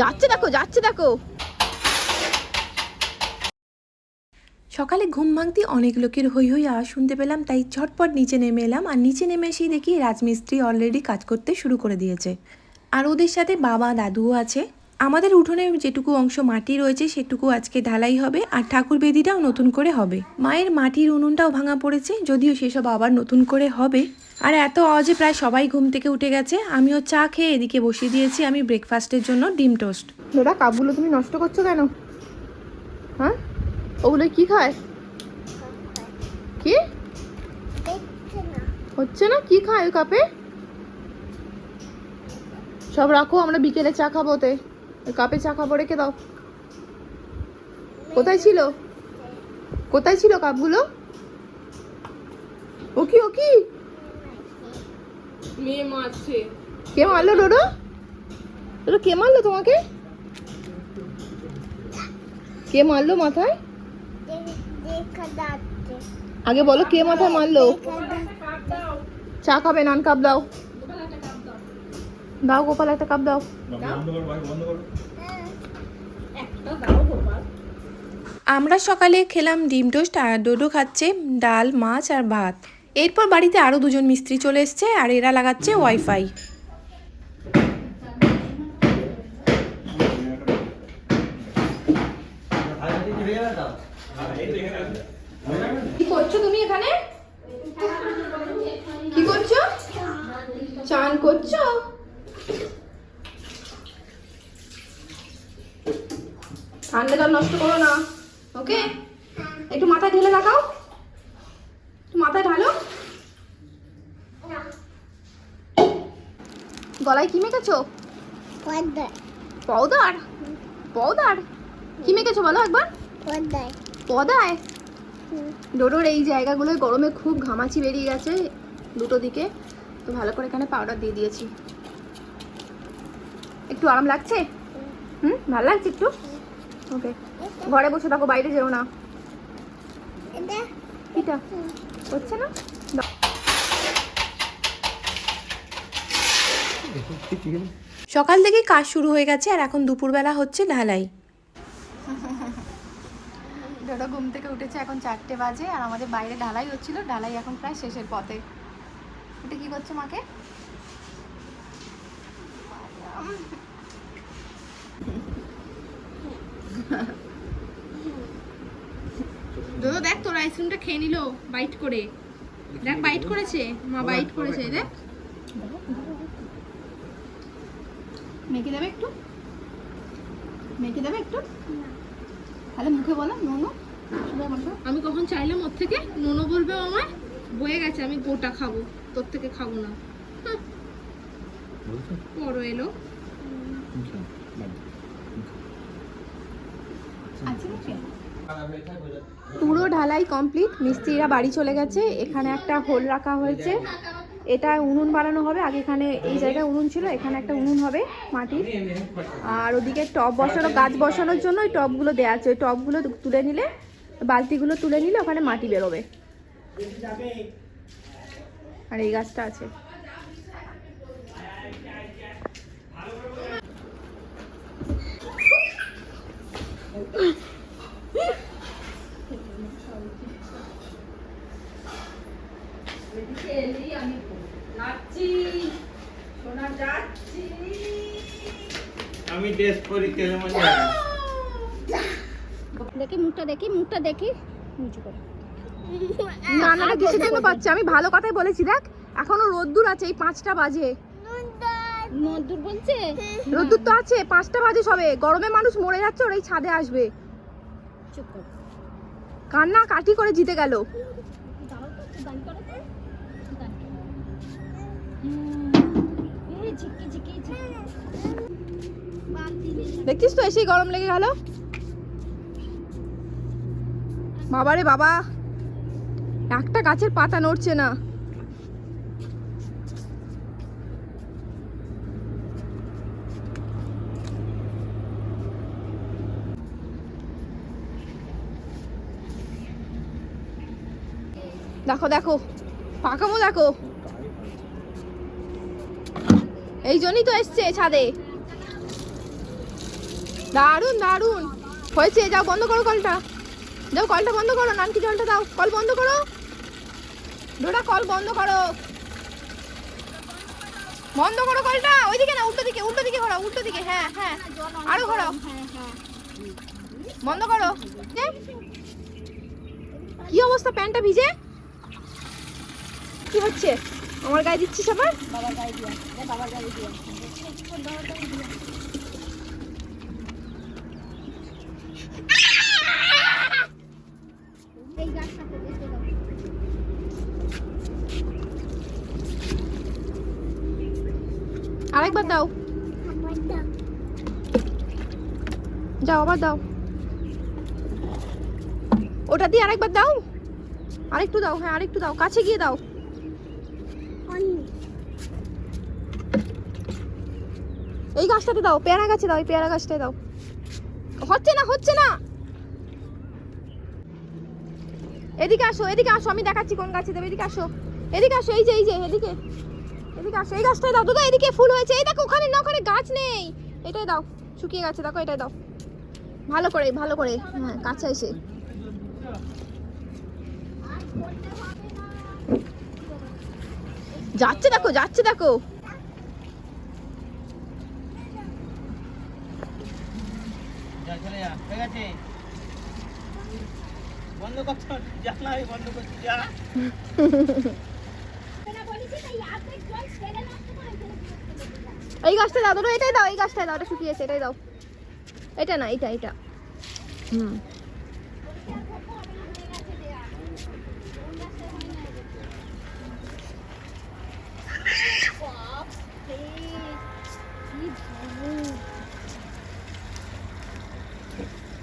যাচ্ছে দেখো যাচ্ছে দেখো। সকালে ঘুম ভাঙতে অনেক লোকের হই হই আওয়াজ শুনতে পেলাম, তাই ঝটপট নিচে নেমে এলাম আর নিচে নেমে এসেই দেখি রাজমিস্ত্রি অলরেডি কাজ করতে শুরু করে দিয়েছে। আর ওদের সাথে বাবা, দাদুও আছে। আমাদের উঠোনে যেটুকু অংশ মাটি রয়েছে, সেটুকু আজকে ঢালাই হবে আর ঠাকুর বেদিটাও নতুন করে হবে। মায়ের মাটির উনুনটাও ভাঙা পড়েছে, যদিও সেসব আবার নতুন করে হবে। আর এত আওয়াজে প্রায় সবাই ঘুম থেকে উঠে গেছে। আমিও চা খেয়ে এদিকে বসিয়ে দিয়েছি আমি ব্রেকফাস্টের জন্য ডিম টোস্ট। দাদা কাপগুলো তুমি নষ্ট করছ কেন? হ্যাঁ? ওগুলো কি খায়? কি? হচ্ছে না, কি খায় ওই কাপে? সব রাখো, আমরা বিকেলে চা খাব ওতে। ওই কাপে চা খাব, রেখে দাও। কোথায় ছিল? কোথায় ছিল কাপগুলো? ও কি ও কি মেয়ে মারছে। কে মারলো ডোডো? ডোডো কে মারলো তোমাকে? কে মারলো মাথায়? আগে বলো কে মাথায় মারলো? চা খাবে নান কাপ দাও। দাও গোপাল একটা কাপ দাও। আমরা সকালে খেলাম ডিম টোস্ট আর ডোডো খাচ্ছে ডাল মাছ আর ভাত। এরপর বাড়িতে আরও দুজন মিস্ত্রি চলে এসছে আর এরা লাগাচ্ছে ওয়াইফাই। কি করছ তুমি এখানে? কি করছ? চান করছ? ঠান্ডা জল নষ্ট করো না ওকে একটু মাথায় ঢেলে রাখাও মাথায় ঢালো। গলায় কি মেখেছো? পাউডার পাউডার কি মেখেছো বলো একবার? পদায়? ডোডোর এই জায়গাগুলোয় গরমে খুব ঘামাচি বেরিয়ে গেছে দুটো দিকে। তো ভালো করে এখানে পাউডার দিয়ে দিয়েছি। একটু আরাম লাগছে? হুম ভালো লাগছে একটু? ওকে ঘরে বসে থাকো বাইরে যেও না। এটা হচ্ছে না? সকাল থেকেই কাজ শুরু হয়ে গেছে, আর এখন দুপুরবেলা হচ্ছে ঢালাই। ডোডো ঘুম থেকে উঠেছে এখন চারটে বাজে, আর আমাদের বাইরে ঢালাই হচ্ছিল, ঢালাই এখন প্রায় শেষের পথে। এটা কি করছে মাকে? দাদা দেখ তোর আইসক্রিমটা খেয়ে নিল বাইট করে। দেখ বাইট করেছে? মা বাইট করেছে দেখ। মেখে দেবে একটু? মেখে দেবে একটু? তাহলে মুখে বলো নোনো। আমি কখন চাইলাম ওর থেকে? নোনো বলবে আমায় বয়ে গেছে আমি গোটা খাব। তোর থেকে খাব না। বড় এলো। আছে নাকি? পুরো ঢালাই কমপ্লিট, মিস্ত্রিরা বাড়ি চলে গেছে, এখানে একটা হোল রাখা হয়েছে। এটা উনুন বানানো হবে, আগে এখানে এই জায়গায় উনুন ছিল, এখানে একটা উনুন হবে মাটির। আর ওদিকে টব বসানো, গাছ বসানোর জন্য ওই টবগুলো দেওয়া আছে। ওই টবগুলো তুলে নিলে, বালতিগুলো তুলে নিলে ওখানে মাটি বেরোবে। আর এই গাছটা আছে। আমি দেশ পরীক্ষা মানে? দেখি মুখটা দেখি মুখটা দেখি। নিচু করে। রান্নাটা কিসের জন্য পাচ্ছে আমি ভালো কথাই বলেছি দেখ। এখনও রোদ্দুর আছে এই পাঁচটা বাজে। মধুর বলছে? রোদ্দুর তো আছে পাঁচটা বাজে সবে। গরমে মানুষ মরে যাচ্ছে ওর এই ছাদে আসবে। কান্না কাটি করে জিতে গেল। দেখছিস তো এসেই গরম লেগে গেল? বাবারে বাবা, একটা গাছের পাতা নড়ছে না। দেখো দেখো, পাকামো দেখো। এই জন্যই তো এসছে ছাদে। দারুণ দারুণ হয়েছে, যাও, বন্ধ করো কলটা। যাও, কলটা বন্ধ করো, নানকি জলটা দাও। কল বন্ধ করো। ডোরা, কল বন্ধ করো। বন্ধ করো কলটা। ওইদিকে না, উল্টো দিকে উল্টো দিকে ঘোরাও, উল্টো দিকে হ্যাঁ হ্যাঁ। আরও ঘোরাও। বন্ধ করো। কি অবস্থা, প্যান্টটা ভিজে? কি হচ্ছে? আমার গায়ে দিচ্ছিস আবার? বাবার গাড়ি দিয়া বাবার গাড়ি দিয়া আরেকবার দাও। যাও আবার দাও। ওটা দিয়ে আরেকবার দাও। আরেকটু দাও হ্যাঁ আরেকটু দাও। কাছে গিয়ে দাও। এই গাছটাতে দাও, পেয়ারা গাছে দাও, এই পেয়ারা গাছটায় দাও। হচ্ছে না হচ্ছে না। এদিকে আসো এদিকে আসো, আমি দেখাচ্ছি কোন গাছে দেবে, এদিকে আসো। এদিকে আসো, এই যে এই যে, এদিকে। এদিকে আসো, এই গাছটায় দাও। দাদা এদিকে ফুল হয়েছে, এই দেখো ওখানে, না, ওখানে গাছ নেই। এটাই দাও, শুকিয়ে গেছে, দেখো, এটাই দাও। ভালো করে ভালো করে হ্যাঁ কাছে এসে। যাচ্ছে দেখো যাচ্ছে দেখো। বন্ধ করছ বন্ধ করছি যা। এই গাছটা দাও দাদা এটাই দাও এই গাছটায় দাও এটা শুকিয়েছে এটাই দাও। এটা না এটা এটা। হুম।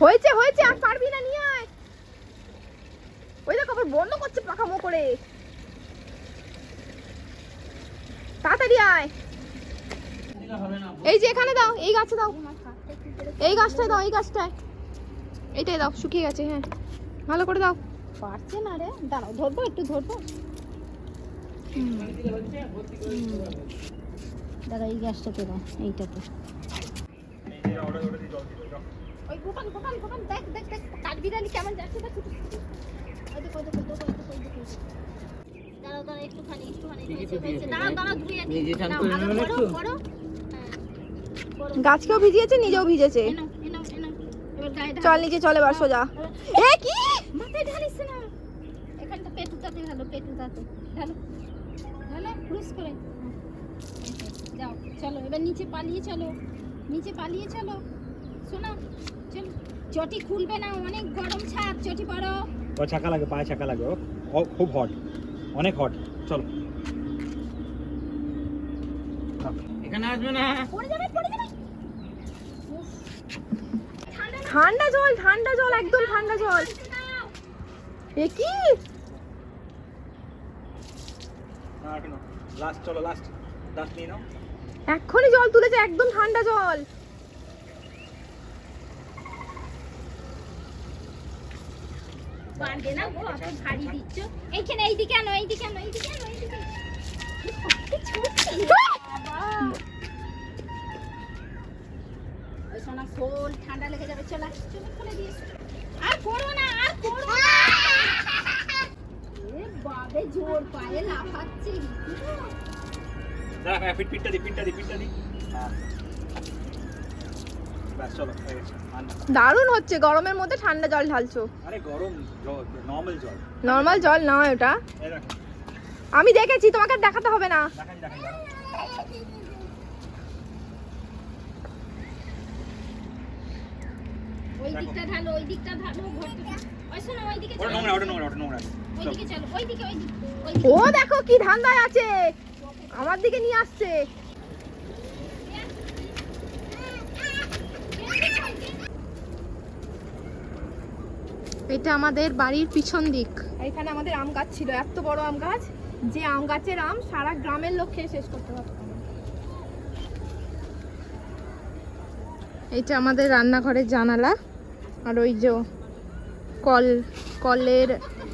হয়েছে হয়েছে আর পারবি না নিয়ে আয় ওই দেখো আবার বন্ধ করছে পাকামো করে তাড়াতাড়ি আয় এই যে এখানে দাও এই গাছে দাও এই গাছটায় দাও এই গাছটায় এইটাই দাও শুকিয়ে গেছে হ্যাঁ ভালো করে দাও পারছে না রে দাঁড়াও ধরবো একটু ধরবো দাদা এই গ্যাসটাতে দাও এইটাতে ওই গোপাল গোপাল গোপাল দেখ দেখ দেখ কাঠবিড়ালি কেমন যাচ্ছে দেখ। ওই দেখো, ওই দেখো, দেখো, দেখো, দেখো, দাঁড়াও দাঁড়াও একটুখানি একটুখানি হয়েছে, তো দাঁড়াও ধুয়ে দিই। হ্যাঁ। গাছকেও ভিজিয়েছে নিজেও ভিজেছে। এনাও। এবার চল নিচে চলে এবার সোজা এ কি? মাথায় ঢালিস না। এখানটা পেটুটাতে ঢালো পেটুটাতে ঢালো। ঢালো ক্রুশ করে। হ্যাঁ। যাও চলো এবার নিচে পালিয়ে চলো। নিচে পালিয়ে চলো। শোনো চটি খুলবে না অনেক গরম ছাদ চটি পড়ো ও ছাকা লাগে পায়ে ছাকা লাগে ও ও খুব হট অনেক হট চলো। এখানে আসবে না। পড়ে যাবে পড়ে যাবে। ঠান্ডা জল ঠান্ডা জল একদম ঠান্ডা জল। এ কি? লাস্ট চলো লাস্ট লাস্ট নিয়ে নাও। এক্ষুনি জল তুলেছে একদম ঠান্ডা জল। পারবে না গো অত ভারী দিচ্ছ। এইখানে এইদিকে আনো এইদিকে আনো এইদিকে আনো এইদিকে। সোনা শোল ঠান্ডা লেগে যাবে চলা খুলে আর করো না আর করো না। বাবে জোর পায়ে লাফাচ্ছে। দাঁড়া পিট পিটটা দি পিটটা দি পিটটা দি হ্যাঁ ব্যাস চলো হয়ে গেছে আর না। দারুণ হচ্ছে গরমের মধ্যে ঠান্ডা জল ঢালছো। আরে গরম জল নর্মাল জল। নর্মাল জল নয় ওটা। আমি দেখেছি তোমাকে দেখাতে হবে না। দেখাই দেখাই দাঁড়াও। ওই দিকটা ঢালো ওই দিকটা ঢালো ঘরটা ওই শোনো ওই দিকে ওটা নোংরা ওটা নোংরা ওটা নোংরা। ওই দিকে চলো ওই দিকে ওই দিকে। ও দেখো কি ধান্দায় আছে। আমার দিকে নিয়ে আসছে। এটা আমাদের বাড়ির পিছন দিক। এখানে আমাদের আম গাছ ছিল এত বড় আম গাছ যে আম গাছের আম সারা গ্রামের লোক খেয়ে শেষ করতে পারতো না। এইটা আমাদের রান্নাঘরের জানালা আর ওই যে কল কলের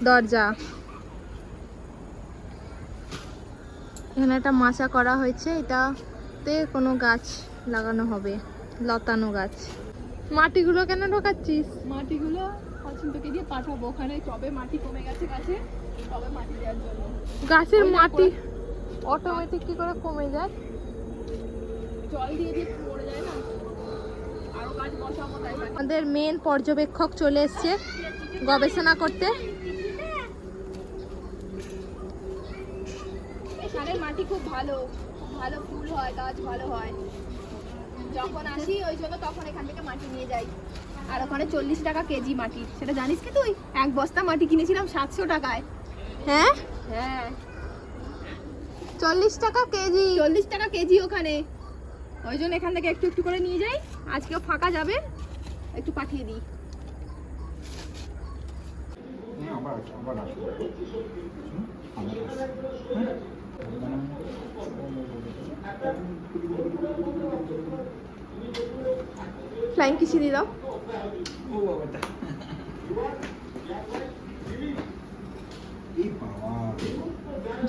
দরজা। এখানে একটা মাচা করা হয়েছে এটাতে কোনো গাছ লাগানো হবে লতানো গাছ। মাটিগুলো কেন ঢোকাচ্ছিস? মাটিগুলো অচিন্তকে দিয়ে পাঠাবো ওখানে কবে মাটি কমে গেছে গাছে কবে মাটি দেওয়ার জন্য। গাছের মাটি অটোমেটিক কি করে কমে যায়? জল দিয়ে দিয়ে পড়ে যায় না। আমাদের মেন পর্যবেক্ষক চলে এসছে গবেষণা করতে। এখানের মাটি খুব ভালো ভালো ফুল হয় গাছ ভালো হয়। যখন আসি ওই জন্য তখন এখান থেকে মাটি নিয়ে যাই। আর ওখানে চল্লিশ টাকা কেজি মাটি। সেটা জানিস কি তুই? এক বস্তা মাটি কিনেছিলাম সাতশো টাকায়। হ্যাঁ? হ্যাঁ। চল্লিশ টাকা কেজি। চল্লিশ টাকা কেজি ওখানে। ওই জন্য এখান থেকে একটু একটু করে নিয়ে যাই। আজকেও ফাঁকা যাবে। একটু পাঠিয়ে দিই। আবার ফ্লাইং কিসি দিয়ে দাও।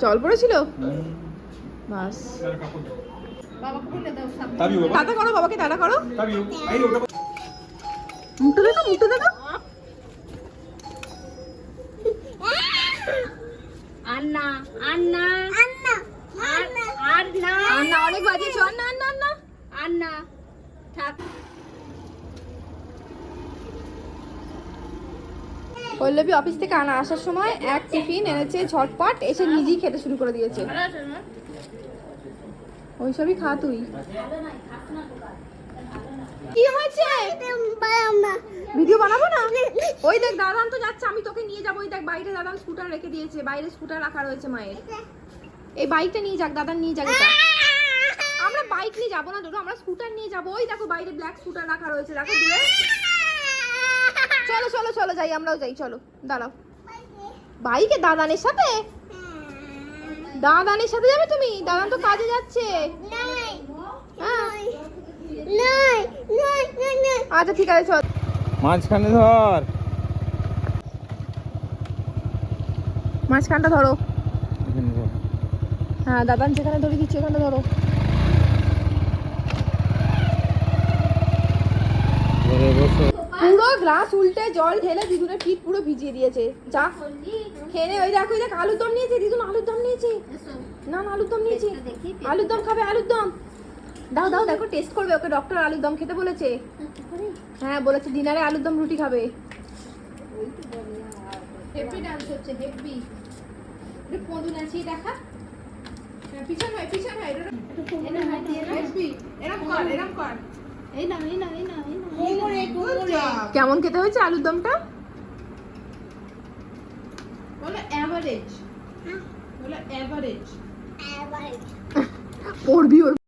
জল পড়েছিল। বাস। টাটা করো বাবাকে টাটা করো। মুখটা দেখো মুখটা দেখো। আন্না আন্না। আন্না আন্না। আন্না। আন্না অনেক বাজিয়েছো। আন্না আন্না আন্না। আন্না। থাক। পল্লবী অফিস থেকে আনা আসার সময় এক টিফিন এনেছে ঝটপট এসে নিজেই খেতে শুরু করে দিয়েছে। ওইসবই খা তুই। কি হয়েছে? ভিডিও বানাবো না? ওই দেখ দাদান তো যাচ্ছে আমি তোকে নিয়ে যাব। ওই দেখ বাইরে দাদান স্কুটার রেখে দিয়েছে বাইরে স্কুটার রাখা রয়েছে মায়ের। এই বাইকটা নিয়ে যাক দাদান নিয়ে যাক এটা। বাইক নিয়ে যাব না দুটো আমরা স্কুটার নিয়ে যাব। ওই দেখো বাইরে ব্ল্যাক স্কুটার রাখা রয়েছে দেখো দূরে। চলো চলো চলো যাই আমরাও যাই চলো দাঁড়াও। বাইকে দাদানের সাথে? দাদানের সাথে যাবে তুমি? দাদান তো কাজে যাচ্ছে। হ্যাঁ। আচ্ছা ঠিক আছে চল। মাঝখানে ধর। মাঝখানটা ধরো। হ্যাঁ দাদান যেখানে ধরে দিচ্ছি ওখানটা ধরো ধরে বসো পুরো গ্লাস উল্টে জল ঢেলে দিদুনের পিঠ পুরো ভিজিয়ে দিয়েছে। যা। নে, ওই দেখো দেখ আলুর দম নিয়েছে দিদুন আলুর দম নিয়েছে। না না আলুর দম নিয়েছে। আলুর দম খাবে আলুর দম। দাও দাও দেখো টেস্ট করবে ওকে ডক্টর আলুর দম খেতে বলেছে। হ্যাঁ বলেছে ডিনারে আলুর দম রুটি খাবে। হেভি ডান্স হচ্ছে হেভি একটু পদু নাচিয়ে দেখা। হ্যাঁ, পিছন হয় পিছন হয় হেভি এরম কর এরম কর। কেমন খেতে হয়েছে আলুর দমটা? পড়বি ওর